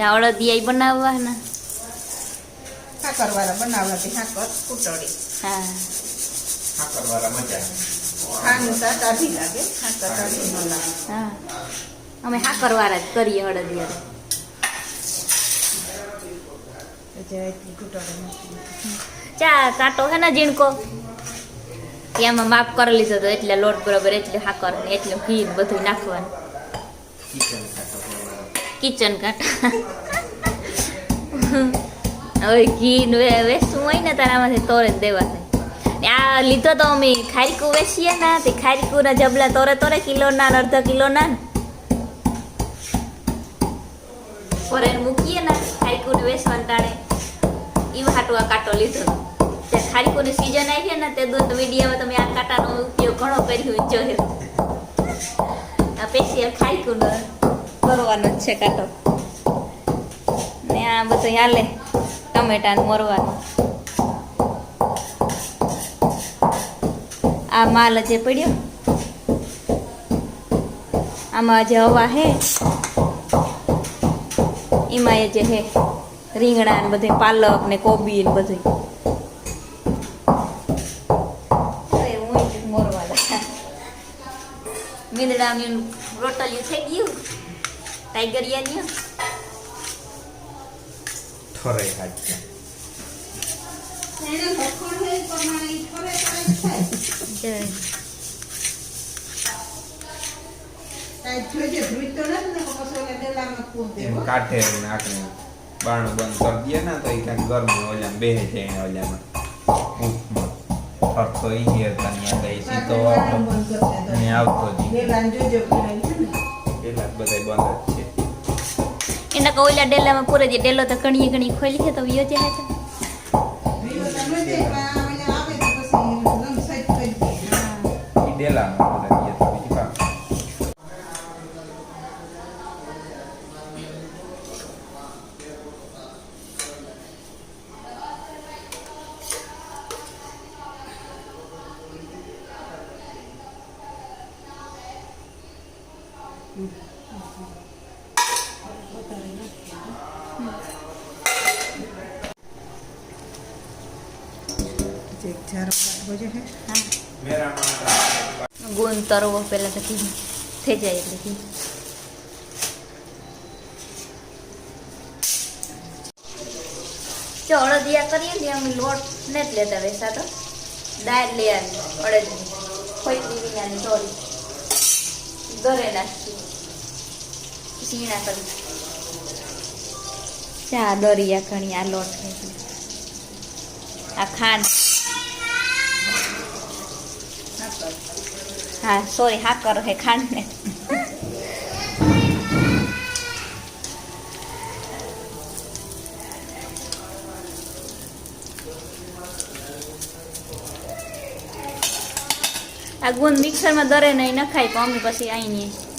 ત્યાં અડદિયા બનાવવાના. સાકર વાળા બનાવવાથી સાકર કુટળી હા. સાકરવાળા મજા. ખાંડ તા લાગે સાકર ન હા. અમે સાકરવાળા જ કરીએ અડદિયા ચા કાંટો હે ને ઝીણકો? એમાં માપ કરી લીધો તો એટલે લોટ બરોબર એટલે હાકર એટલે ઘી બધું નાખવાનું. કિચન કાંટા હવે ઘી વેસવું હોય ને તારામાંથી તોરે જ દેવા થાય આ લીધો તો અમે ખારીકું વેચીએ ને તે ખારીકુના જબલા તોરે તોરે કિલોના ને અડધા કિલોના ને ફોરેન મૂકીએ ને ખારીકુને વેસવાનું ટાણે ઈ હાટું આ કાંટો લીધો. તે ખારીકુની સીઝન આવી ને તે દૂધ મીડિયામાં તમે આ કાંટાનો ઉપયોગ ઘણો કર્યો જોયો. આ સ્પેશિયલ ખારીકુનો. કરવાનો જ છે કાંટો ને આ બધું હાલે ટમેટા ને મોરવાનું. આ માલ જે પડ્યો, આમાં જે હવા હે, એમાં એ જે હે, રીંગણા ને બધું, પાલક ને કોબી ને બધું. મોરવાના. મીંદડાનું રોટલિયું થઈ ગયું. ટાઈગરિયાનું ઠરે હાચા. એને લખણ હે એ પ્રમાણે ઠરે કરે થાય જય કાંઈ જોઈજે ધ્રુજ તો નથી ને પછી ઓલા ડેલામાં કૂદ એમ દેવો કાઢે ને આપણે બારણું બંધ કરી દઈએ ને તો એ કાંઈક ગરમી ઓલામાં બેહે જાય ઓલામાં ઉફમાં. ફરતો ઈ હેરતા ને એટલે ઈ સીધો વાળું બંધ કરી દેજો. ને આવતો જ છે પેલા બંધ જ છે એના કોઈલા ડેલામાં પૂરે જે ડેલો તો ઘણી ઘણી ખોલી છે, તો વિયો જે છે વિવો ગુણ તરવો પહેલાં તો કરીએ ને અમે લોટ ને લેતા વેસા તો. દાળ લઈ અડદની ખોઈતી વિનાની થોડી દરે નાખી સીણા કરી ચા દરિયા ઘણી આ લોટ આ ખાંડ. હા, સોરી, હા કરો હે ખાંડ ને આ ગુંદ મિક્સરમાં દરે નહીં નખાય, તો અમે પછી અહીં કરે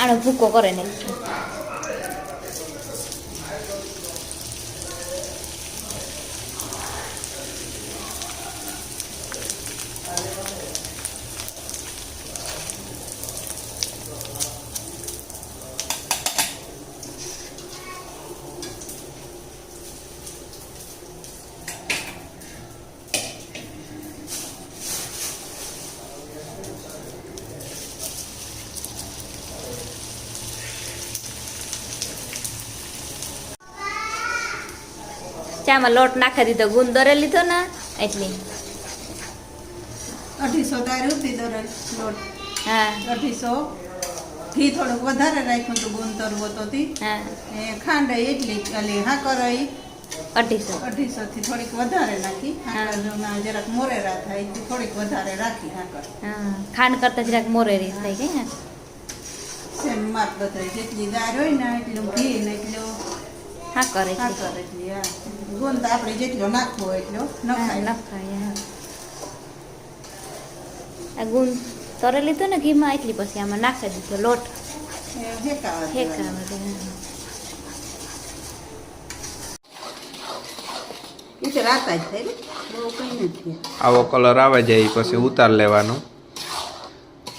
આનો ભૂકો કરે ને ચામાં લોટ નાખી દીધો ગુંદ દરે લીધો ને એટલી. અઢીસો તાર હતી દરજ લોટ. હા. અઢીસો. ઘી થોડુંક વધારે રાખ્યું હતું ગુંદર ગોતોથી હા. એ ખાંડ એટલી હાકર ઈ અઢીસો અઢીસો. થી થોડીક વધારે નાખી. જરાક મોરેરા થાય તો થોડીક વધારે રાખી હાકર. હા. ખાંડ કરતા જરાક મોરેરી થાય કે સેમ માપ બધાય જેટલી દાળ હોય ને એટલું ઘી ને એટલું હા કરે છે. એટલી હા ગુંદ આપણે જેટલો નાખવો એટલો નખાય. નખાય આ ગુંદ તરે લીધો ને ઘીમાં એટલી પછી આમાં નાખી દીધો લોટ. હેકાવા આવો કલર આવે જાય પછી ઉતાર લેવાનો.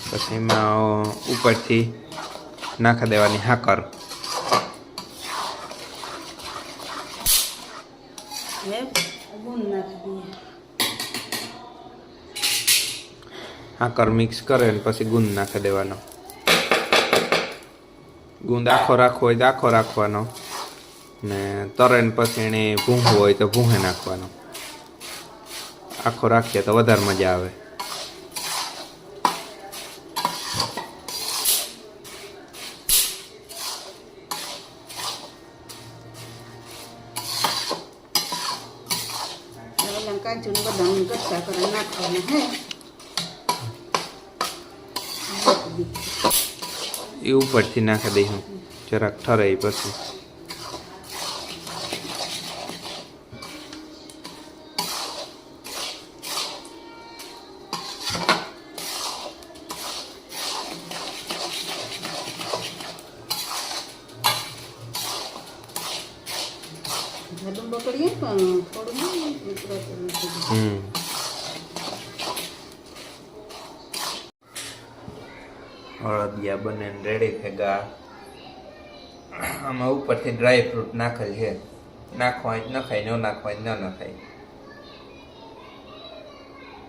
પછી એમાં ઉપરથી નાખી દેવાની હાકર હવે ગુણ નાખી દઈએ હાકર મિક્સ કરે ને પછી ગુંદ નાખી દેવાનો. ગુંદ આખો રાખવો હોય તો આખો રાખવાનો. ને તરે ને પછી એને ભૂંહવું હોય તો ભૂંહે નાખવાનો. આખો રાખીએ તો વધારે મજા આવે. કાજુ કચ્ચા નાખવાના, હે? એ ઉપરથી નાખી દઈશું. જરાક ઠરાય પછી. હમ. અળદિયા બને રેડી ભેગા આમાં ઉપરથી ડ્રાય ફ્રૂટ નાખેલ છે. નાખવાય જ નખાય ન નાખવાય, ન નખાય